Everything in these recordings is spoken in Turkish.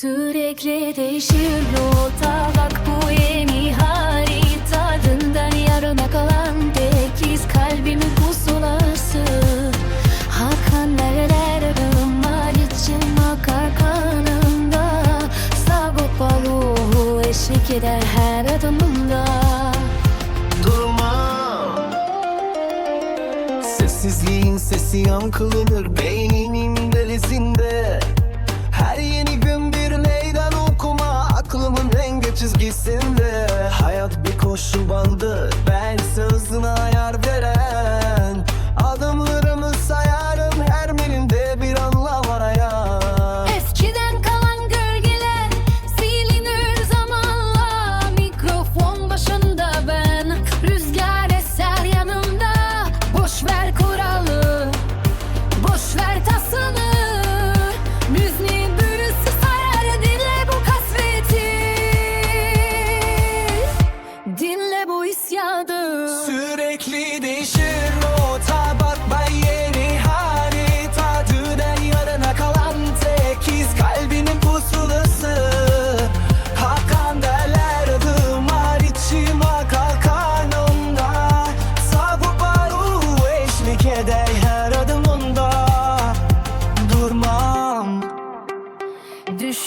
Sürekli değişir rota bak bu yeni haritadından yarına kalan tek iz kalbimin pusulası. Hakan nereler ımar için akar kanımda. Sagopa ruhu eşlik eder her adımımda. Durmam Sessizliğin sesi yankılanır beyninin Hayat bir koşu bandı. Ben hızına ayar veren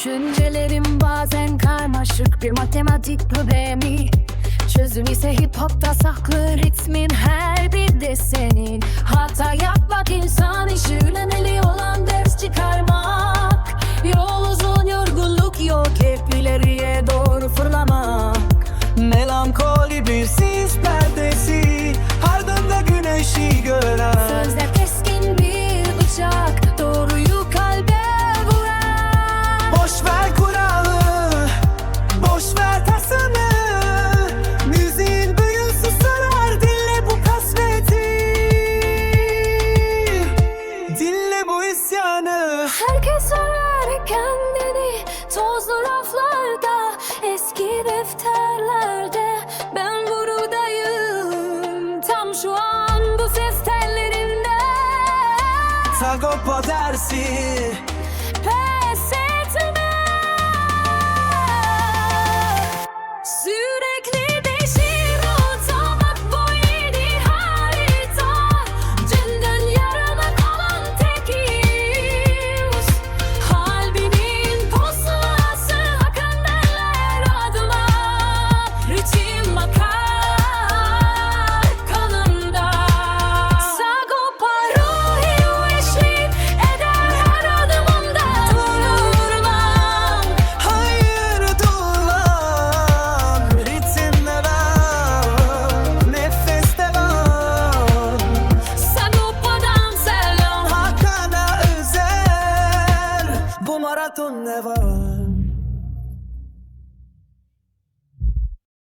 Düşüncelerim bazen karmaşık. Bir matematik problemi. Çözüm ise hip hopta saklı. Ritmin her bir desenin Hata yapmak insan işi. Önemli olan ders çıkarmak. Yol uzun yorgunluk yok. Hep ileriye doğru fırlamak. Melankoli bir sistem. Eski defterlerde ben buradayım. Tam şu an bu ses tellerinde Sagopa dersi. I don't ever.